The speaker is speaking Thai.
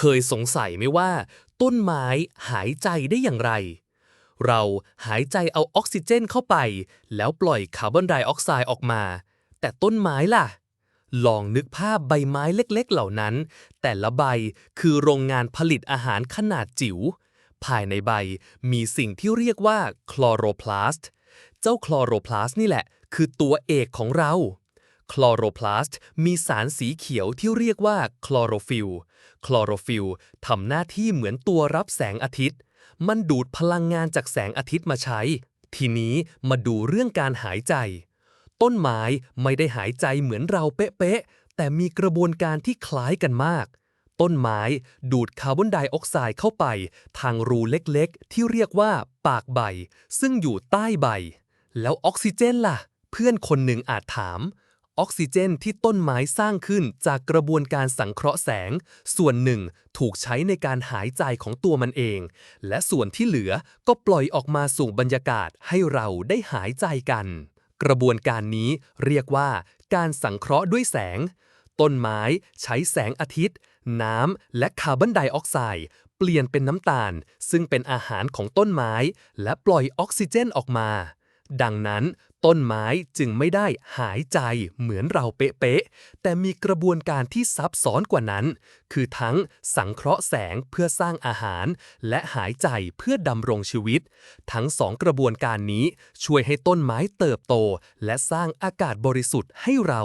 เคยสงสัยไหมว่า ต้นไม้หายใจได้อย่างไร เราหายใจเอาออกซิเจนเข้าไป แล้วปล่อยคาร์บอนไดออกไซด์ออกมา แต่ต้นไม้ล่ะ ลองนึกภาพใบไม้เล็กๆ เหล่านั้น แต่ละใบคือโรงงานผลิตอาหารขนาดจิ๋ว ภายในใบมีสิ่งที่เรียกว่าคลอโรพลาสต์ เจ้าคลอโรพลาสต์นี่แหละ คือตัวเอกของเรา คลอโรพลาสต์มีสารสีเขียวที่เรียกว่าคลอโรฟิลคลอโรฟิลทำหน้าที่เหมือนตัวรับแสงอาทิตย์ มันดูดพลังงานจากแสงอาทิตย์มาใช้ ทีนี้มาดูเรื่องการหายใจ ต้นไม้ไม่ได้หายใจเหมือนเราเป๊ะๆ แต่มีกระบวนการที่คล้ายกันมาก ต้นไม้ดูดคาร์บอนไดออกไซด์เข้าไป ทางรูเล็กๆ ที่เรียกว่าปากใบ ซึ่งอยู่ใต้ใบ แล้วออกซิเจนล่ะ เพื่อนคนหนึ่งอาจถาม ออกซิเจนที่ต้นไม้สร้างขึ้นจากกระบวนการสังเคราะห์แสง ส่วนหนึ่งถูกใช้ในการหายใจของตัวมันเอง และส่วนที่เหลือก็ปล่อยออกมาสู่บรรยากาศให้เราได้หายใจกัน กระบวนการนี้เรียกว่า การสังเคราะห์ด้วยแสง ต้นไม้ใช้แสงอาทิตย์ น้ำและคาร์บอนไดออกไซด์เปลี่ยนเป็นน้ำตาล ซึ่งเป็นอาหารของต้นไม้ และปล่อยออกซิเจนออกมา ดังนั้น ต้นไม้จึงไม่ได้หายใจเหมือนเราเป๊ะๆ แต่มีกระบวนการที่ซับซ้อนกว่านั้น คือทั้งสังเคราะห์แสงเพื่อสร้างอาหาร และหายใจเพื่อดำรงชีวิต ทั้งสองกระบวนการนี้ช่วยให้ต้นไม้เติบโต และสร้างอากาศบริสุทธิ์ให้เรา